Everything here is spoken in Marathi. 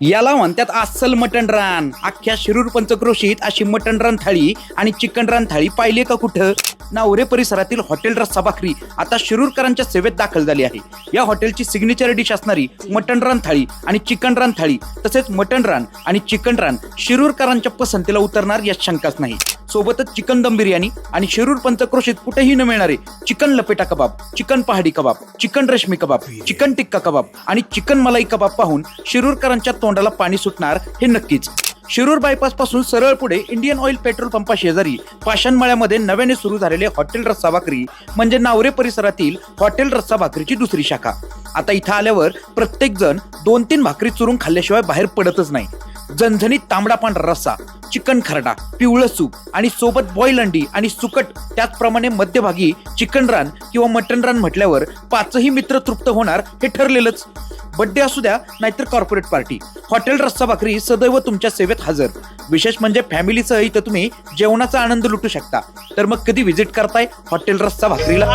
याला म्हणतात अस्सल मटण रान. अख्ख्या शिरूर पंचक्रोशीत अशी मटण रान थाळी आणि चिकन रान थाळी पाहिली का कुठं? नावरे परिसरातील हॉटेल रस्सा भाकरी. आता शिरूरकरांच्या सेवेत दाखल झाली आहे. या हॉटेलची सिग्नेचर डिश असणारी मटण रान थाळी आणि चिकन रान थाळी तसेच मटण रान आणि चिकन रान शिरूरकरांच्या पसंतीला उतरणार यात शंकाच नाही. सोबतच चिकन दम बिर्याणी आणि शिरूर पंचक्रोशीत कुठेही न मिळणारे चिकन लपेटा कबाब चिकन पहाडी कबाब चिकन रेशमी कबाब चिकन टिक्का कबाब आणि चिकन मलाई कबाब पाहून शिरूरकरांच्या तोंडाला पाणी सुटणार हे नक्कीच. शिरूर बायपासपासून सरळ पुढे इंडियन ऑइल पेट्रोल पंपा शेजारी पाषाणमाळ्यामध्ये नव्याने सुरू झालेले हॉटेल रस्सा भाकरी म्हणजे नावरे परिसरातील हॉटेल रस्सा भाकरीची दुसरी शाखा. आता इथं आल्यावर प्रत्येक जण दोन तीन भाकरी चुरून खाल्ल्याशिवाय बाहेर पडतच नाही. झणझणीत तांबडा पांढरा रस्सा चिकन खरडा पिवळं सूप आणि सोबत बॉईल अंडी आणि सुकट त्याचप्रमाणे मध्यभागी चिकन रान किंवा मटन रान म्हटल्यावर पाचही मित्र तृप्त होणार हे ठरलेलंच. बड्डे असू द्या नाहीतर कॉर्पोरेट पार्टी हॉटेल रस्सा भाकरी सदैव तुमच्या सेवेत हजर. विशेष म्हणजे फॅमिलीसह इथं तुम्ही जेवणाचा आनंद लुटू शकता. तर मग कधी व्हिजिट करताय हॉटेल रस्सा भाकरीला?